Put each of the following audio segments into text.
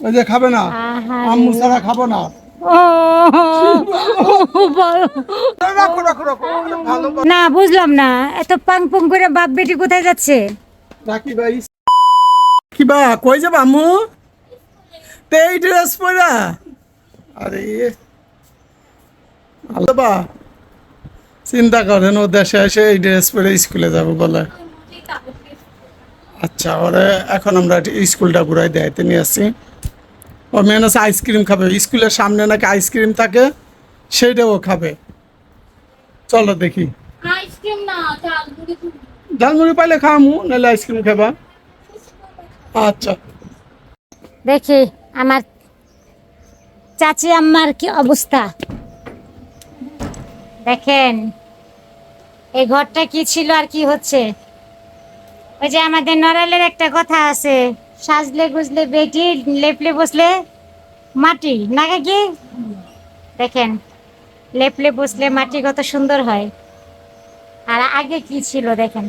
ওই যে খাবে না? আম্মু ছাড়া খাব না? না বুঝলাম না। এত পাং পুং করে বাপ বেটি কোথায় যাচ্ছে? ভাই। কি বা কই যাবা আম্মু? তে এই ড্রেস পরা আরে। চিন্তা করেন ও দেশে এসে এই ড্রেস পরে স্কুলে যাব বলে আচ্ছা ওরে এখন আমরা স্কুলটা ঘুরাই দেখাইতে নিয়ে আসছি। ও মেন আছে আইসক্রিম খাবে। স্কুলের সামনে নাকি আইসক্রিম থাকে সেইটাও খাবে। চলো দেখি। আইসক্রিম না ঝালমুড়ি পাইলে খামু নাহলে আইসক্রিম খাবা। আচ্ছা। দেখি আমার চাচি আম্মার কি অবস্থা? দেখেন এই ঘরটা কি ছিল আর কি হচ্ছে? ওই যে আমাদের নড়ালের একটা কথা আছে। সাজলে গুজলে বেটি লেপলে বসলে মাটি নাকি কি? দেখেন লেপলে বসলে মাটি কত সুন্দর হয়। আর আগে কি ছিল দেখেন?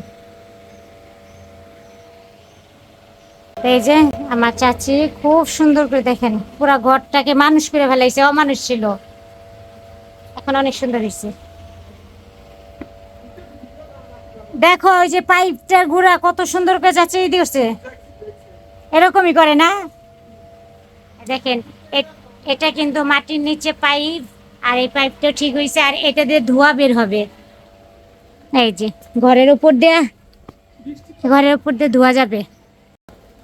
এই যে আমার চাচি খুব সুন্দর করে দেখেন পুরো ঘরটাকে মানুষ করে ফেলাইছে অমানুষ ছিল। এখন অনেক সুন্দর হয়েছে দেখো ওই যে পাইপটার গুড়া কত সুন্দর করে চাচি দিয়েছে। এরকমই করে না? দেখেন এটা কিন্তু মাটির নিচে পাইপ, আর এই পাইপটা ঠিক হয়েছে আর এটা দিয়ে ধোয়া বের হবে। এই যে, ঘরের উপর দিয়ে, ঘরের উপর দিয়ে ধোয়া যাবে।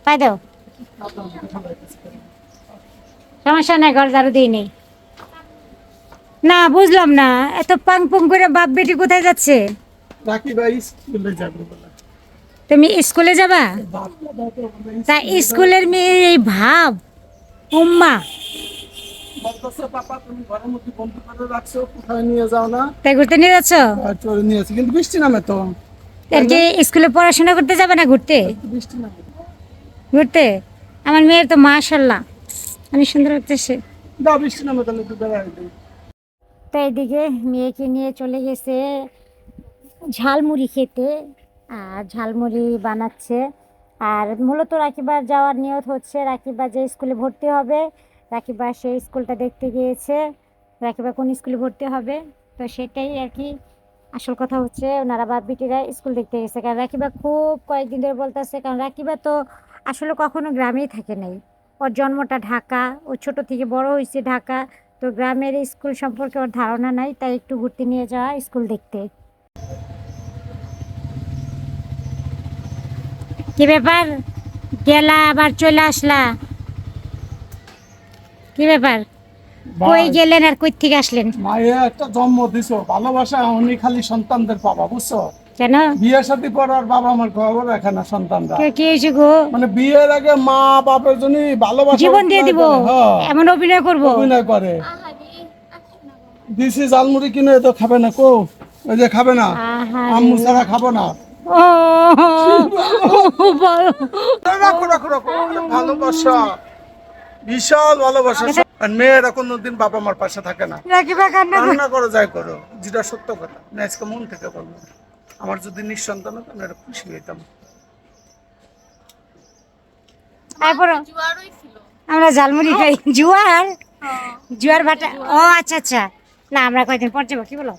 পাই দাও। সমস্যা নাই, ঘর ঝাড়ু দিই নেই। না, বুঝলাম না, এত পাং পুং করে বাপ বেটি কোথায় যাচ্ছে? ভাই স্কুলে যাব তুমি স্কুলে যাবা? তা স্কুলের মেয়ে এই ভাব, উম্মা। তাই ঘুরতে নিয়ে যাচ্ছ? স্কুলে পড়াশোনা করতে যাবে না ঘুরতে? ঘুরতে? আমার মেয়ের তো মাশাল্লাহ অনেক সুন্দর এদিকে মেয়েকে নিয়ে চলে গেছে ঝালমুড়ি খেতে। আর ঝালমুড়ি বানাচ্ছে। আর মূলত রাকিবার যাওয়ার নিয়ত হচ্ছে রাকিবা যে স্কুলে ভর্তি হবে, রাকিবা সেই স্কুলটা দেখতে গিয়েছে। রাকিবা কোন স্কুলে ভর্তি হবে? তো সেটাই আর কি। আসল কথা হচ্ছে ওনারা বাপ বিটিরা স্কুল দেখতে গেছে। কারণ রাকিবা খুব কয়েকদিন ধরে বলতেছে, কারণ রাকিবা তো আসলে কখনো গ্রামেই থাকে নাই। ওর জন্মটা ঢাকা, ও ছোট থেকে বড় হয়েছে ঢাকা। তো গ্রামের স্কুল সম্পর্কে ওর ধারণা নাই, তাই একটু ঘুরতে নিয়ে যাওয়া স্কুল দেখতে। কি ব্যাপার? গেলা আবার চলে আসলা। কি ব্যাপার? কই গেলেন আর কই থেকে আসলেন? মায়ে একটা জন্ম দিছো ভালোবাসা উনি খালি সন্তানদের পাবা বুঝছ? কেন? বিয়ে সাথে পড়ার বাবা আমার খবর রাখে না সন্তানরা। কে কি হয়েছে গো? মানে বিয়ের আগে মা বাপের জন্য ভালোবাসা জীবন দিয়ে দিব। হ্যাঁ, এমন অভিনয় করব? অভিনয় করে। আচ্ছা না দিছি জালমুড়ি কিনে তো খাবে না কো? ওই যে খাবে না। আম্মু ছাড়া খাব না। রাখো রাখো রাখো। ভালোবাসা। বিশাল ভালোবাসা। আর মেয়েরা কোনোদিন বাবা মার পাশে থাকে না। রাকিবা কান্না করে- রান্না করো যাই করো। যেটা সত্য কথা। আজকে মন থেকে বলব আমার যদি নিঃসন্তান হতো আমি এটা খুশি হইতাম। তারপর আমরা ঝালমুড়ি খাই। জুয়ার? হ্যাঁ। জুয়ার ভাটা ও আচ্ছা আচ্ছা। না আমরা কয়দিন পর যাব কি বলো?